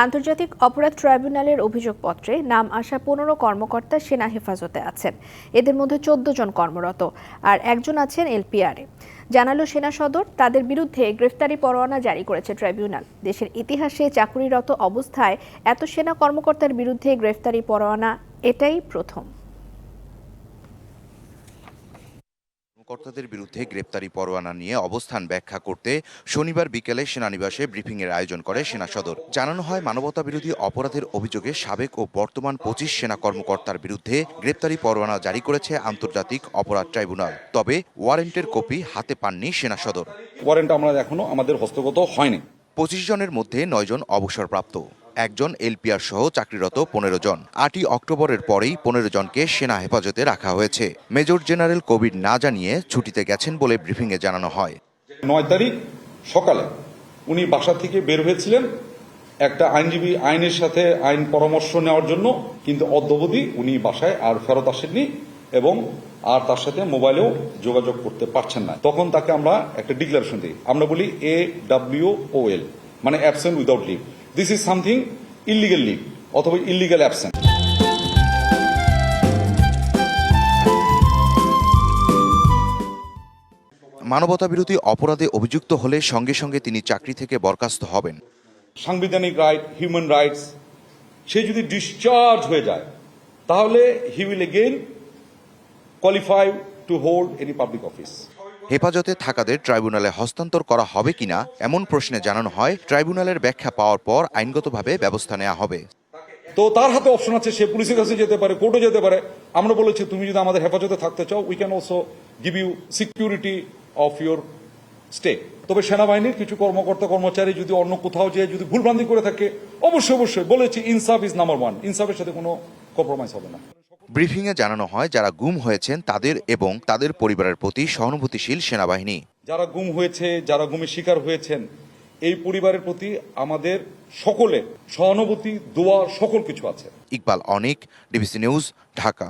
আন্তর্জাতিক অপরাধ ট্রাইব্যুনালের অভিযোগপত্রে নাম আসা পনেরো কর্মকর্তা সেনা হেফাজতে আছেন। এদের মধ্যে চোদ্দ জন কর্মরত আর একজন আছেন এলপিআরে। জানালো সেনা সদর, তাদের বিরুদ্ধে গ্রেফতারি পরোয়ানা জারি করেছে ট্রাইব্যুনাল। দেশের ইতিহাসে চাকুরিরত অবস্থায় এত সেনা কর্মকর্তার বিরুদ্ধে গ্রেফতারি পরোয়ানা, এটাই প্রথম। কর্মকর্তাদের বিরুদ্ধে গ্রেপ্তারি পরোয়ানা নিয়ে অবস্থান ব্যাখ্যা করতে শনিবার বিকেলে সেনানিবাসে ব্রিফিংয়ের আয়োজন করে সেনা সদর। জানানো হয় মানবতা বিরোধী অপরাধের অভিযোগে সাবেক ও বর্তমান পঁচিশ সেনা কর্মকর্তার বিরুদ্ধে গ্রেপ্তারি পরোয়ানা জারি করেছে আন্তর্জাতিক অপরাধ ট্রাইব্যুনাল তবে ওয়ারেন্টের কপি হাতে পাননি সেনা সদর। ওয়ারেন্ট আমরা এখনও আমাদের হস্তগত হয়নি। পঁচিশ জনের মধ্যে নয়জন অবসরপ্রাপ্ত। একজন এলপিআর সহ চাকরিরত পনেরো জন। আটই অক্টোবরের পরেই পনেরো জনকে সেনা হেফাজতে রাখা হয়েছে। মেজর জেনারেল কোভিড না জানিয়ে ছুটিতে গেছেন বলে ব্রিফিংয়ে জানানো হয়। নয় তারিখ সকালে উনি বাসা থেকে বের হয়েছিলেন। একটা আইনজীবী আইনের সাথে আইন পরামর্শ নেওয়ার জন্য, কিন্তু অদ্যবধি উনি বাসায় আর ফেরত আসেননি এবং আর তার সাথে মোবাইলেও যোগাযোগ করতে পারছেন না। তখন তাকে আমরা একটা ডিক্লারেশন দিই। আমরা বলি এ ডাব্লিউ ও এল মানে absent without leave this is something illegal leave অথবা ইলিগাল অ্যাবসেন্ট মানবতা বিরোধী অপরাধে অভিযুক্ত হলে সঙ্গে সঙ্গে তিনি চাকরি থেকে বরখাস্ত হবেন। সাংবিধানিক রাইট হিউম্যান রাইটস সে যদি ডিসচার্জ হয়ে যায় তাহলে he will again qualify to hold any public office হেফাজতে থাকাদের ট্রাইব্যুনালে হস্তান্তর করা হবে কিনা এমন প্রশ্নে জানানো হয়, ট্রাইব্যুনালের ব্যাখ্যা পাওয়ার পর আইনগতভাবে ব্যবস্থা নেওয়া হবে। তো তার হাতে অপশন আছে, সে পুলিশের কাছে যেতে পারে, কোর্টে যেতে পারে। আমরা বলেছি, তুমি যদি আমাদের হেফাজতে থাকতে চাও we can also give you security of your stay তবে সেনাবাহিনীর কিছু কর্মকর্তা, কর্মচারী যদি অন্য কোথাও যেয়ে যদি ভুলভ্রান্তি করে থাকে, অবশ্যই অবশ্যই বলেছি ইনসাফ ইজ নাম্বার ওয়ান ইনসাফের সাথে কোনো কম্প্রোমাইজ হবে না। ব্রিফিংয়ে জানানো হয় যারা গুম হয়েছেন তাদের এবং তাদের পরিবারের প্রতি সহানুভূতিশীল সেনাবাহিনী। যারা গুম হয়েছে যারা গুমের শিকার হয়েছেন এই পরিবারের প্রতি আমাদের সকলে সহানুভূতি দোয়া সকল কিছু আছে। Iqbal Anik DBC news Dhaka.